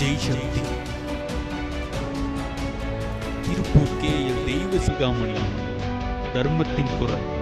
ஜெய் சக்தி Tiruppur K தெய்வ சிகாமணி தர்மத்தின் குரல்.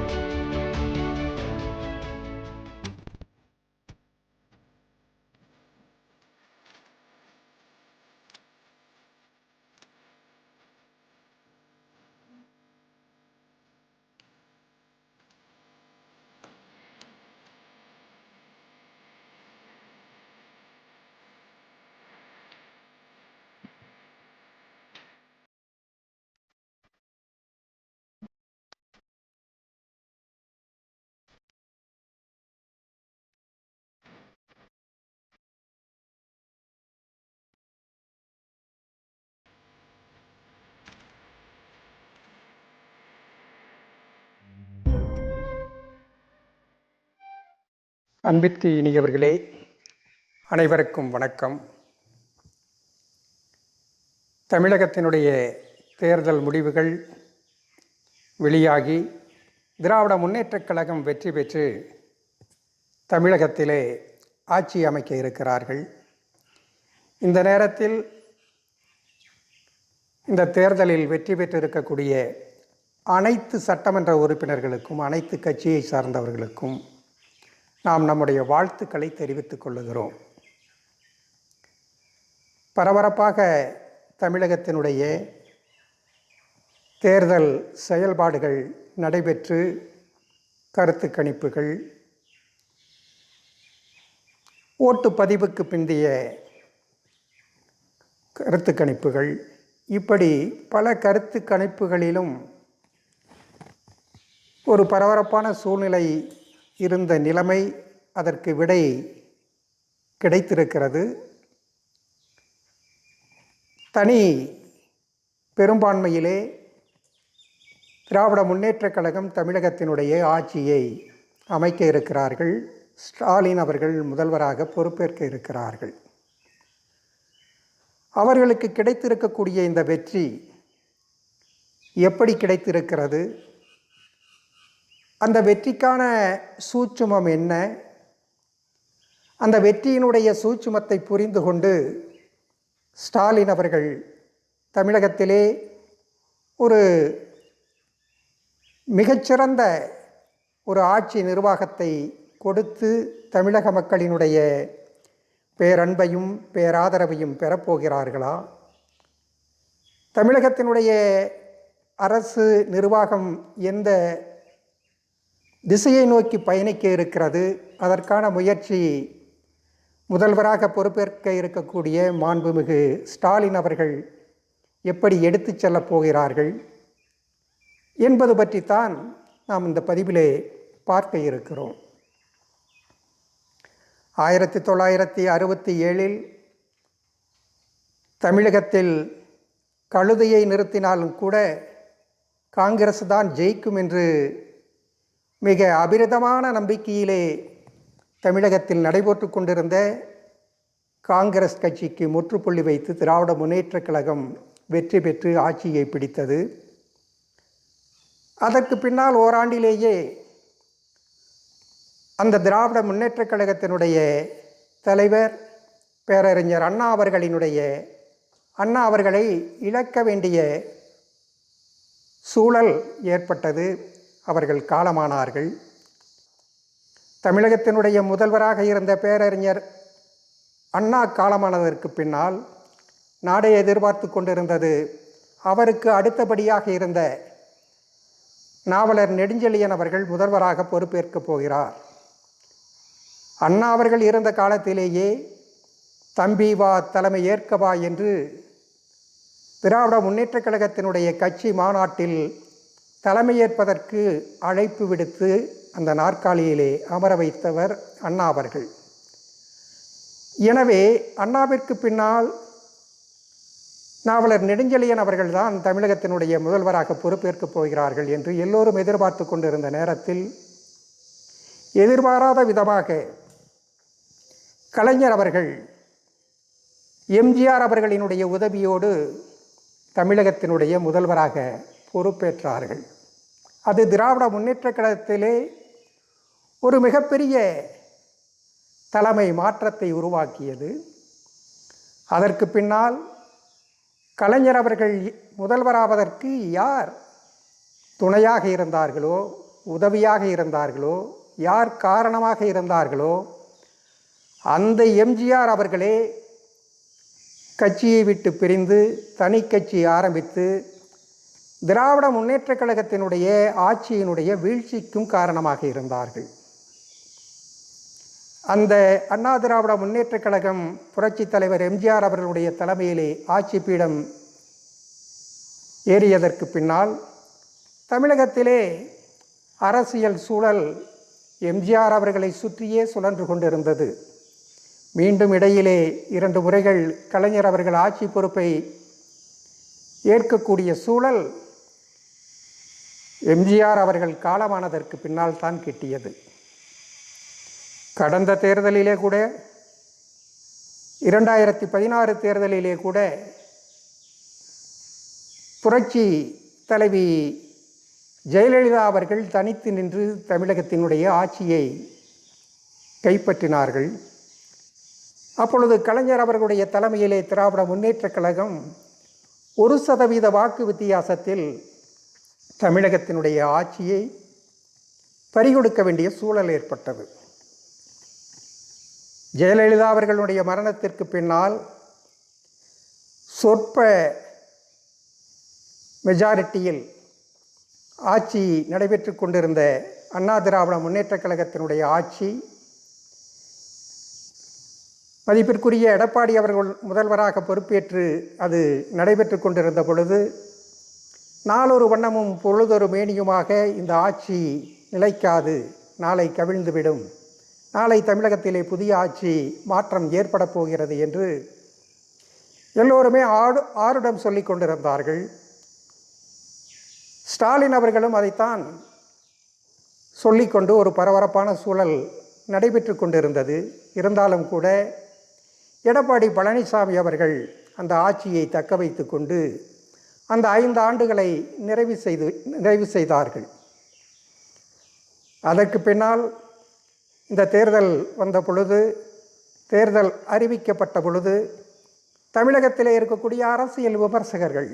அன்பிற்கு இனியவர்களே அனைவருக்கும் வணக்கம். தமிழகத்தினுடைய தேர்தல் முடிவுகள் வெளியாகி திராவிட முன்னேற்றக் கழகம் வெற்றி பெற்று தமிழகத்திலே ஆட்சி அமைக்க இருக்கிறார்கள். இந்த நேரத்தில் இந்த தேர்தலில் வெற்றி பெற்றிருக்கக்கூடிய அனைத்து சட்டமன்ற உறுப்பினர்களுக்கும் அனைத்து கட்சியை சார்ந்தவர்களுக்கும் நாம் நம்முடைய வாழ்த்துக்களை தெரிவித்துக் கொள்ளுகிறோம். பரபரப்பாக தமிழகத்தினுடைய தேர்தல் செயல்பாடுகள் நடைபெற்று கருத்து கணிப்புகள் ஓட்டுப்பதிவுக்கு பிந்தைய கருத்து கணிப்புகள் இப்படி பல கருத்து கணிப்புகளிலும் ஒரு பரபரப்பான சூழ்நிலை இருந்த நிலைமை அதற்கு விடை கிடைத்திருக்கிறது. தனி பெரும்பான்மையிலே திராவிட முன்னேற்றக் கழகம் தமிழகத்தினுடைய ஆட்சியை அமைக்க இருக்கிறார்கள். ஸ்டாலின் அவர்கள் முதல்வராக பொறுப்பேற்க இருக்கிறார்கள். அவர்களுக்கு கிடைத்திருக்கக்கூடிய இந்த வெற்றி எப்படி கிடைத்திருக்கிறது? அந்த வெற்றிக்கான சூட்சுமம் என்ன? அந்த வெற்றியினுடைய சூட்சுமத்தை புரிந்து கொண்டு ஸ்டாலின் அவர்கள் தமிழகத்திலே ஒரு மிகச்சிறந்த ஒரு ஆட்சி நிர்வாகத்தை கொடுத்து தமிழக மக்களினுடைய பேரன்பையும் பேராதரவையும் பெறப்போகிறார்களா? தமிழகத்தினுடைய அரசு நிர்வாகம் எந்த திசையை நோக்கி பயணிக்க இருக்கிறது. அதற்கான முயற்சி முதல்வராக பொறுப்பேற்க இருக்கக்கூடிய மாண்புமிகு ஸ்டாலின் அவர்கள் எப்படி எடுத்துச் செல்லப் போகிறார்கள் என்பது பற்றித்தான் நாம் இந்த பதிவிலே பார்க்க இருக்கிறோம். ஆயிரத்தி தொள்ளாயிரத்தி அறுபத்தி ஏழில் தமிழகத்தில் கழுதையை நிறுத்தினாலும் கூட காங்கிரஸ் தான் ஜெயிக்கும் என்று மிக அபிரதமான நம்பிக்கையிலே தமிழகத்தில் நடைபெற்று கொண்டிருந்த காங்கிரஸ் கட்சிக்கு முற்றுப்புள்ளி வைத்து திராவிட முன்னேற்றக் கழகம் வெற்றி பெற்று ஆட்சியை பிடித்தது. அதற்கு பின்னால் ஓராண்டிலேயே அந்த திராவிட முன்னேற்றக் கழகத்தினுடைய தலைவர் பேரறிஞர் அண்ணா அவர்களினுடைய அண்ணா அவர்களை இழக்க வேண்டிய சூழல் ஏற்பட்டது. அவர்கள் காலமானார்கள். தமிழகத்தினுடைய முதல்வராக இருந்த பேரறிஞர் அண்ணா காலமானதற்கு பின்னால் நாடே எதிர்பார்த்து கொண்டிருந்தது. அவருக்கு அடுத்தபடியாக இருந்த நாவலர் நெடுஞ்செழியன் அவர்கள் முதல்வராக பொறுப்பேற்கப் போகிறார். அண்ணா அவர்கள் இருந்த காலத்திலேயே தம்பி வா தலைமை ஏற்கவா என்று திராவிட முன்னேற்றக் கழகத்தினுடைய கட்சி மாநாட்டில் தலைமையேற்பதற்கு அழைப்பு விடுத்து அந்த நாற்காலியிலே அமர வைத்தவர் அண்ணா அவர்கள். எனவே அண்ணாவிற்கு பின்னால் நாவலர் நெடுஞ்செழியன் அவர்கள்தான் தமிழகத்தினுடைய முதல்வராக பொறுப்பேற்கப் போகிறார்கள் என்று எல்லோரும் எதிர்பார்த்து கொண்டிருந்த நேரத்தில் எதிர்பாராத விதமாக கலைஞர் அவர்கள் எம்ஜிஆர் அவர்களினுடைய உதவியோடு தமிழகத்தினுடைய முதல்வராக பொறுப்பேற்றார்கள். அது திராவிட முன்னேற்ற கழகத்திலே ஒரு மிகப்பெரிய தலைமை மாற்றத்தை உருவாக்கியது. அதற்கு பின்னால் கலைஞர் அவர்கள் முதல்வராவதற்கு யார் துணையாக இருந்தார்களோ உதவியாக இருந்தார்களோ யார் காரணமாக இருந்தார்களோ அந்த எம்ஜிஆர் அவர்களே கட்சியை விட்டு பிரிந்து தனி கட்சி ஆரம்பித்து திராவிட முன்னேற்றக் கழகத்தினுடைய ஆட்சியினுடைய வீழ்ச்சிக்கும் காரணமாக இருந்தார்கள். அந்த அண்ணா திராவிட முன்னேற்றக் கழகம் புரட்சித் தலைவர் எம்ஜிஆர் அவர்களுடைய தலைமையிலே ஆட்சி பீடம் ஏறியதற்கு பின்னால் தமிழகத்திலே அரசியல் சூழல் எம்ஜிஆர் அவர்களை சுற்றியே சுழன்று கொண்டிருந்தது. மீண்டும் இடையிலே இரண்டு முறைகள் கலைஞர் அவர்கள் ஆட்சி பொறுப்பை ஏற்கக்கூடிய சூழல் எம்ஜிஆர் அவர்கள் காலமானதற்கு பின்னால் தான் கிட்டியது. கடந்த தேர்தலிலே கூட இரண்டாயிரத்தி பதினாறு தேர்தலிலே கூட புரட்சி தலைவி ஜெயலலிதா அவர்கள் தனித்து நின்று தமிழகத்தினுடைய ஆட்சியை கைப்பற்றினார்கள். அப்பொழுது கலைஞர் அவர்களுடைய தலைமையிலே திராவிட முன்னேற்றக் கழகம் ஒரு சதவீத வாக்கு வித்தியாசத்தில் தமிழகத்தினுடைய ஆட்சியை பறிகொடுக்க வேண்டிய சூழல் ஏற்பட்டது. ஜெயலலிதா அவர்களுடைய மரணத்திற்கு பின்னால் சொற்ப மெஜாரிட்டியில் ஆட்சி நடைபெற்று கொண்டிருந்த அண்ணா திராவிட முன்னேற்றக் கழகத்தினுடைய ஆட்சி மதிப்பிற்குரிய எடப்பாடி அவர்கள் முதல்வராக பொறுப்பேற்று அது நடைபெற்று கொண்டிருந்த பொழுது நாளொரு வண்ணமும் பொழுதொரு மேனியுமாக இந்த ஆட்சி நிலைக்காது. நாளை கவிழ்ந்துவிடும். நாளை தமிழகத்திலே புதிய ஆட்சி மாற்றம் ஏற்பட போகிறது என்று எல்லோருமே ஆடு ஆருடம் சொல்லி கொண்டிருந்தார்கள். ஸ்டாலின் அவர்களும் அதைத்தான் சொல்லிக்கொண்டு ஒரு பரபரப்பான சூழல் நடைபெற்று கொண்டிருந்தது. இருந்தாலும் கூட எடப்பாடி பழனிசாமி அவர்கள் அந்த ஆட்சியை தக்க வைத்து கொண்டு அந்த ஐந்து ஆண்டுகளை நிறைவு செய்து நிறைவு செய்தார்கள். அதற்கு பின்னால் இந்த தேர்தல் வந்த பொழுது தேர்தல் அறிவிக்கப்பட்ட பொழுது தமிழகத்திலே இருக்கக்கூடிய அரசியல் விமர்சகர்கள்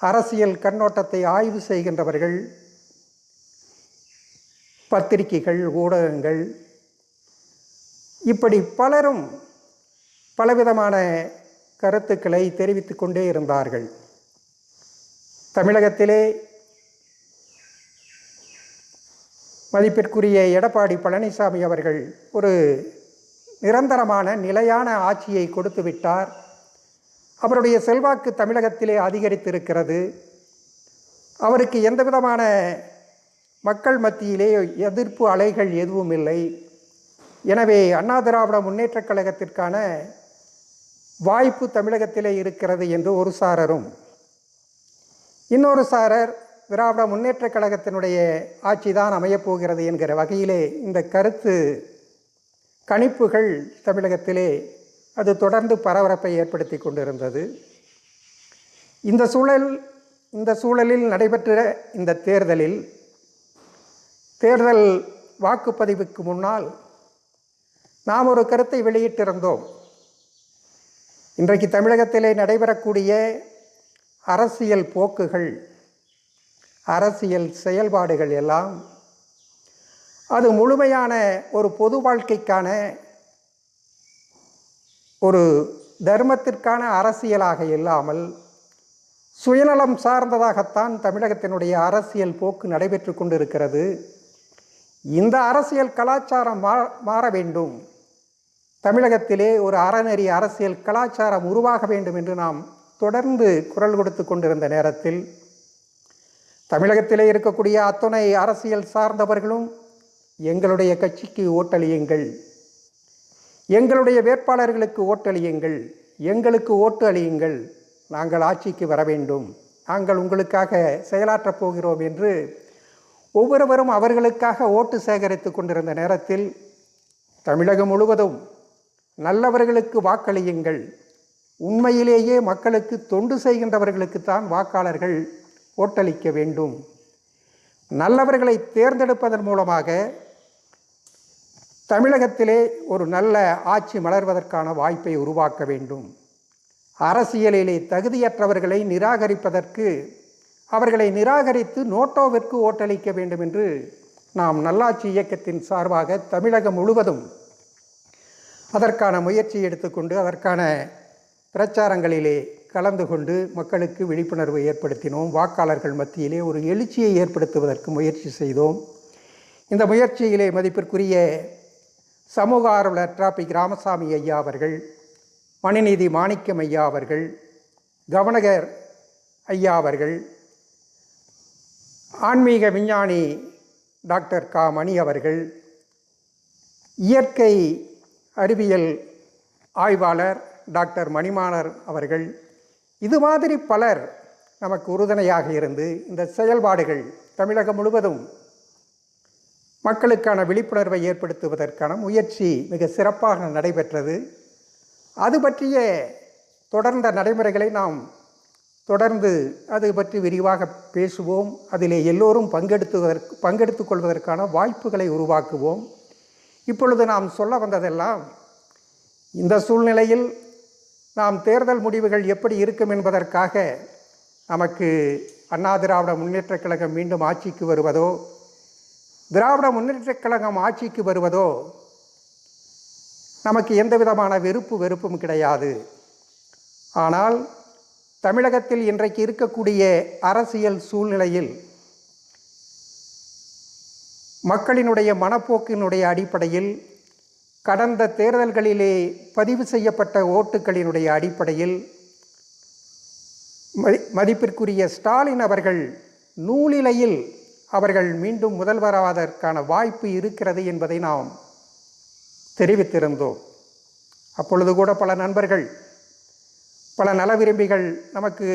அரசியல் கண்ணோட்டத்தை ஆய்வு செய்கின்றவர்கள் பத்திரிகைகள் ஊடகங்கள் இப்படி பலரும் பலவிதமான கருத்துக்களை தெரிவித்து கொண்டே இருந்தார்கள். தமிழகத்திலே மதிப்பிற்குரிய எடப்பாடி பழனிசாமி அவர்கள் ஒரு நிரந்தரமான நிலையான ஆட்சியை கொடுத்து விட்டார். அவருடைய செல்வாக்கு தமிழகத்திலே அதிகரித்திருக்கிறது. அவருக்கு எந்த விதமான மக்கள் மத்தியிலே எதிர்ப்பு அலைகள் எதுவும் இல்லை. எனவே அண்ணா திராவிட முன்னேற்றக் கழகத்திற்கான வாய்ப்பு தமிழகத்திலே இருக்கிறது என்று ஒரு சாரரும் இன்னொரு சாரர் திராவிட முன்னேற்றக் கழகத்தினுடைய ஆட்சி தான் அமையப்போகிறது என்கிற வகையிலே இந்த கருத்து கணிப்புகள் தமிழகத்திலே அது தொடர்ந்து பரபரப்பை ஏற்படுத்தி கொண்டிருந்தது. இந்த சூழல் இந்த சூழலில் நடைபெற்ற இந்த தேர்தலில் தேர்தல் வாக்குப்பதிவுக்கு முன்னால் நாம் ஒரு கருத்தை வெளியிட்டிருந்தோம். இன்றைக்கு தமிழகத்திலே நடைபெறக்கூடிய அரசியல் போக்குகள் அரசியல் செயல்பாடுகள் எல்லாம் அது முழுமையான ஒரு பொது வாழ்க்கைக்கான ஒரு தர்மத்திற்கான அரசியலாக இல்லாமல் சுயநலம் சார்ந்ததாகத்தான் தமிழகத்தினுடைய அரசியல் போக்கு நடைபெற்று கொண்டிருக்கிறது. இந்த அரசியல் கலாச்சாரம் மா மாற வேண்டும். தமிழகத்திலே ஒரு அறநெறி அரசியல் கலாச்சாரம் உருவாக வேண்டும் என்று நாம் தொடர்ந்து குரல் கொடுத்து கொண்டிருந்த நேரத்தில் தமிழகத்திலே இருக்கக்கூடிய அத்துணை அரசியல் சார்ந்தவர்களும் எங்களுடைய கட்சிக்கு ஓட்டளியுங்கள். எங்களுடைய வேட்பாளர்களுக்கு ஓட்டளியுங்கள். எங்களுக்கு ஓட்டு அளியுங்கள். நாங்கள் ஆட்சிக்கு வர வேண்டும். நாங்கள் உங்களுக்காக செயலாற்றப் போகிறோம் என்று ஒவ்வொருவரும் அவர்களுக்காக ஓட்டு சேகரித்து கொண்டிருந்த நேரத்தில் தமிழகம் முழுவதும் நல்லவர்களுக்கு வாக்களியுங்கள். உண்மையிலேயே மக்களுக்கு தொண்டு செய்கின்றவர்களுக்குத்தான் வாக்காளர்கள் ஓட்டளிக்க வேண்டும். நல்லவர்களை தேர்ந்தெடுப்பதன் மூலமாக தமிழகத்திலே ஒரு நல்ல ஆட்சி மலர்வதற்கான வாய்ப்பை உருவாக்க வேண்டும். அரசியலிலே தகுதியற்றவர்களை நிராகரிப்பதற்கு அவர்களை நிராகரித்து நோட்டோவிற்கு ஓட்டளிக்க வேண்டும் என்று நாம் நல்லாட்சி இயக்கத்தின் சார்பாக தமிழகம் முழுவதும் அதற்கான முயற்சி எடுத்துக்கொண்டு அதற்கான பிரச்சாரங்களிலே கலந்து கொண்டு மக்களுக்கு விழிப்புணர்வு ஏற்படுத்தினோம். வாக்காளர்கள் மத்தியிலே ஒரு எழுச்சியை ஏற்படுத்துவதற்கு முயற்சி செய்தோம். இந்த முயற்சியிலே மதிப்பிற்குரிய சமூக ஆர்வலர் டிராபிக் ராமசாமி ஐயா அவர்கள் மணிநீதி மாணிக்கம் ஐயா அவர்கள் கவனகர் ஐயா அவர்கள் ஆன்மீக விஞ்ஞானி டாக்டர் கா மணி அவர்கள் இயற்கை அறிவியல் ஆய்வாளர் டாக்டர் மணிமாணர் அவர்கள் இது மாதிரி பலர் நமக்கு உறுதுணையாக இருந்து இந்த செயல்பாடுகள் தமிழகம் முழுவதும் மக்களுக்கான விழிப்புணர்வை ஏற்படுத்துவதற்கான முயற்சி மிக சிறப்பாக நடைபெற்றது. அது பற்றிய தொடர்ந்த நடைமுறைகளை நாம் தொடர்ந்து அது பற்றி விரிவாக பேசுவோம். அதிலே எல்லோரும் பங்கெடுத்துவதற்கு பங்கெடுத்து கொள்வதற்கான வாய்ப்புகளை உருவாக்குவோம். இப்பொழுது நாம் சொல்ல வந்ததெல்லாம் இந்த சூழ்நிலையில் நாம் தேர்தல் முடிவுகள் எப்படி இருக்கும் என்பதற்காக நமக்கு அண்ணா திராவிட முன்னேற்றக் கழகம் மீண்டும் ஆட்சிக்கு வருவதோ திராவிட முன்னேற்றக் கழகம் ஆட்சிக்கு வருவதோ நமக்கு எந்த விதமான வெறுப்பு வெறுப்பும் கிடையாது. ஆனால் தமிழகத்தில் இன்றைக்கு இருக்கக்கூடிய அரசியல் சூழ்நிலையில் மக்களினுடைய மனப்போக்கினுடைய அடிப்படையில் கடந்த தேர்தல்களிலே பதிவு செய்யப்பட்ட ஓட்டுகளினுடைய அடிப்படையில் மதி மதிப்பிற்குரிய ஸ்டாலின் அவர்கள் நூலிலையில் அவர்கள் மீண்டும் முதல்வராவதற்கான வாய்ப்பு இருக்கிறது என்பதை நாம் தெரிவித்திருந்தோம். அப்பொழுது கூட பல நண்பர்கள் பல நல விரும்பிகள் நமக்கு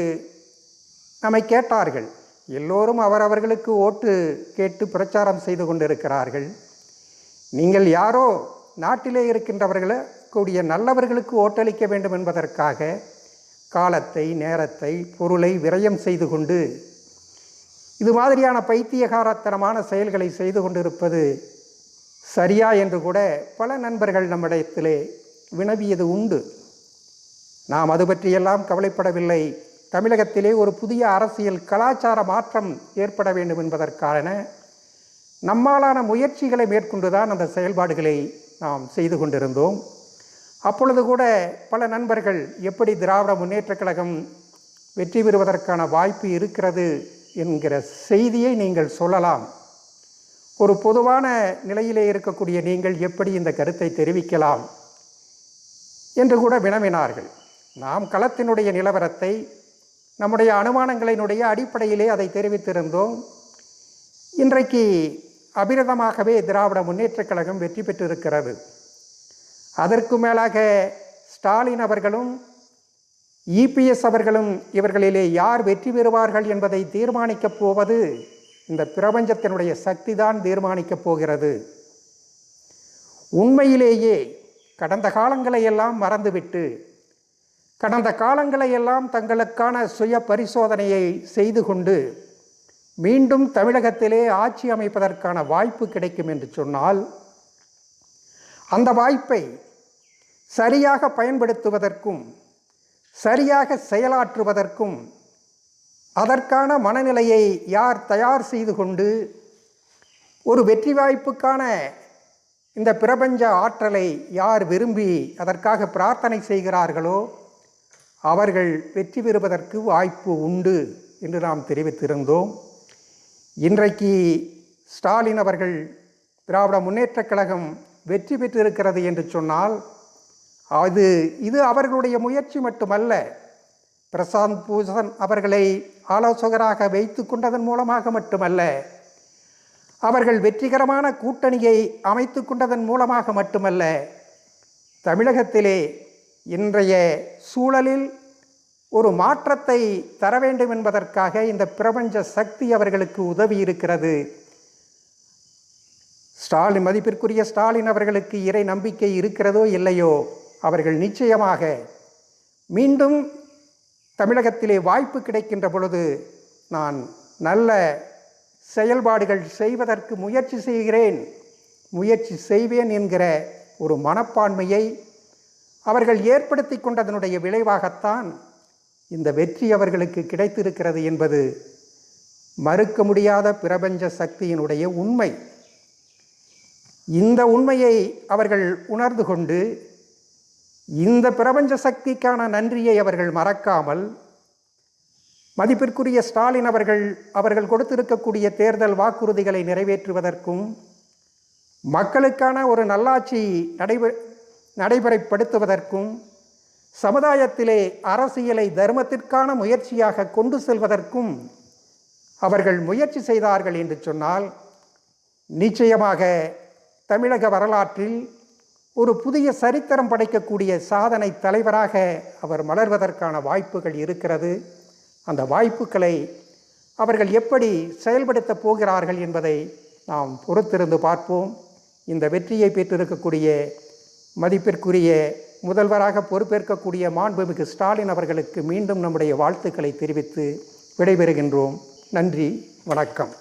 நம்மை கேட்டார்கள். எல்லோரும் அவரவர்களுக்கு ஓட்டு கேட்டு பிரச்சாரம் செய்து கொண்டிருக்கிறார்கள். நீங்கள் யாரோ நாட்டிலே இருக்கின்றவர்களை கூடிய நல்லவர்களுக்கு ஓட்டளிக்க வேண்டும் என்பதற்காக காலத்தை நேரத்தை பொருளை விரயம் செய்து கொண்டு இது மாதிரியான பைத்தியகாரத்தனமான செயல்களை செய்து கொண்டிருப்பது சரியா என்று கூட பல நண்பர்கள் நம்மிடத்திலே வினவியது உண்டு. நாம் அது பற்றியெல்லாம் கவலைப்படவில்லை. தமிழகத்திலே ஒரு புதிய அரசியல் கலாச்சார மாற்றம் ஏற்பட வேண்டும் என்பதற்கான நம்மாலான முயற்சிகளை மேற்கொண்டுதான் அந்த செயல்பாடுகளை நாம் செய்து கொண்டிருந்தோம். அப்பொழுது கூட பல நண்பர்கள் எப்படி திராவிட முன்னேற்றக் கழகம் வெற்றி பெறுவதற்கான வாய்ப்பு இருக்கிறது என்கிற செய்தியை நீங்கள் சொல்லலாம். ஒரு பொதுவான நிலையிலே இருக்கக்கூடிய நீங்கள் எப்படி இந்த கருத்தை தெரிவிக்கலாம் என்று கூட வினவினார்கள். நாம் களத்தினுடைய நிலவரத்தை நம்முடைய அனுமானங்களினுடைய அடிப்படையிலே அதை தெரிவித்திருந்தோம். இன்றைக்கு அபிரதமாகவே திராவிட முன்னேற்றக் கழகம் வெற்றி பெற்றிருக்கிறது. அதற்கு மேலாக ஸ்டாலின் அவர்களும் இபிஎஸ் அவர்களும் இவர்களிலே யார் வெற்றி பெறுவார்கள் என்பதை தீர்மானிக்கப் போவது இந்த பிரபஞ்சத்தினுடைய சக்தி தான் தீர்மானிக்கப் போகிறது. உண்மையிலேயே கடந்த காலங்களை எல்லாம் மறந்துவிட்டு கடந்த காலங்களை எல்லாம் தங்களுக்கான சுய பரிசோதனையை செய்து கொண்டு மீண்டும் தமிழகத்திலே ஆட்சி அமைப்பதற்கான வாய்ப்பு கிடைக்கும் என்று சொன்னால் அந்த வாய்ப்பை சரியாக பயன்படுத்துவதற்கும் சரியாக செயலாற்றுவதற்கும் அதற்கான மனநிலையை யார் தயார் செய்து கொண்டு ஒரு வெற்றி வாய்ப்புக்கான இந்த பிரபஞ்ச ஆற்றலை யார் விரும்பி அதற்காக பிரார்த்தனை செய்கிறார்களோ அவர்கள் வெற்றி பெறுவதற்கு வாய்ப்பு உண்டு என்று நாம் தெரிவித்திருந்தோம். இன்றைக்கு ஸ்டாலின் அவர்கள் திராவிட முன்னேற்றக் கழகம் வெற்றி பெற்றிருக்கிறது என்று சொன்னால் அது இது அவர்களுடைய முயற்சி மட்டுமல்ல. பிரசாந்த் பூஷன் அவர்களை ஆலோசகராக வைத்து கொண்டதன் மூலமாக மட்டுமல்ல. அவர்கள் வெற்றிகரமான கூட்டணியை அமைத்து கொண்டதன் மூலமாக மட்டுமல்ல. தமிழகத்திலே இன்றைய சூழலில் ஒரு மாற்றத்தை தர வேண்டும் என்பதற்காக இந்த பிரபஞ்ச சக்தி அவர்களுக்கு உதவி இருக்கிறது ஸ்டாலின் மதிப்பிற்குரிய ஸ்டாலின் அவர்களுக்கு இறை நம்பிக்கை இருக்கிறதோ இல்லையோ? அவர்கள் நிச்சயமாக மீண்டும் தமிழகத்திலே வாய்ப்பு கிடைக்கின்ற பொழுது நான் நல்ல செயல்பாடுகள் செய்வதற்கு முயற்சி செய்கிறேன். முயற்சி செய்வேன் என்கிற ஒரு மனப்பான்மையை அவர்கள் ஏற்படுத்தி கொண்டதனுடைய விளைவாகத்தான் இந்த வெற்றி அவர்களுக்கு கிடைத்திருக்கிறது என்பது மறுக்க முடியாத பிரபஞ்ச சக்தியினுடைய உண்மை. இந்த உண்மையை அவர்கள் உணர்ந்து கொண்டு இந்த பிரபஞ்ச சக்திக்கான நன்றியை அவர்கள் மறக்காமல் மதிப்பிற்குரிய ஸ்டாலின் அவர்கள் அவர்கள் கொடுத்திருக்கக்கூடிய தேர்தல் வாக்குறுதிகளை நிறைவேற்றுவதற்கும் மக்களுக்கான ஒரு நல்லாட்சி நடைபெ நடைமுறைப்படுத்துவதற்கும் சமுதாயத்திலே அரசியலை தர்மத்திற்கான முயற்சியாக கொண்டு செல்வதற்கும் அவர்கள் முயற்சி செய்தார்கள் என்று சொன்னால் நிச்சயமாக தமிழக வரலாற்றில் ஒரு புதிய சரித்திரம் படைக்கக்கூடிய சாதனை தலைவராக அவர் மலர்வதற்கான வாய்ப்புகள் இருக்கிறது. அந்த வாய்ப்புகளை அவர்கள் எப்படி செயல்படுத்தப் போகிறார்கள் என்பதை நாம் பொறுத்திருந்து பார்ப்போம். இந்த வெற்றியை பெற்றிருக்கக்கூடிய மதிப்பிற்குரிய முதல்வராக பொறுப்பேற்கக்கூடிய மாண்புமிகு ஸ்டாலின் அவர்களுக்கு மீண்டும் நம்முடைய வாழ்த்துக்களை தெரிவித்து விடைபெறுகின்றோம். நன்றி வணக்கம்.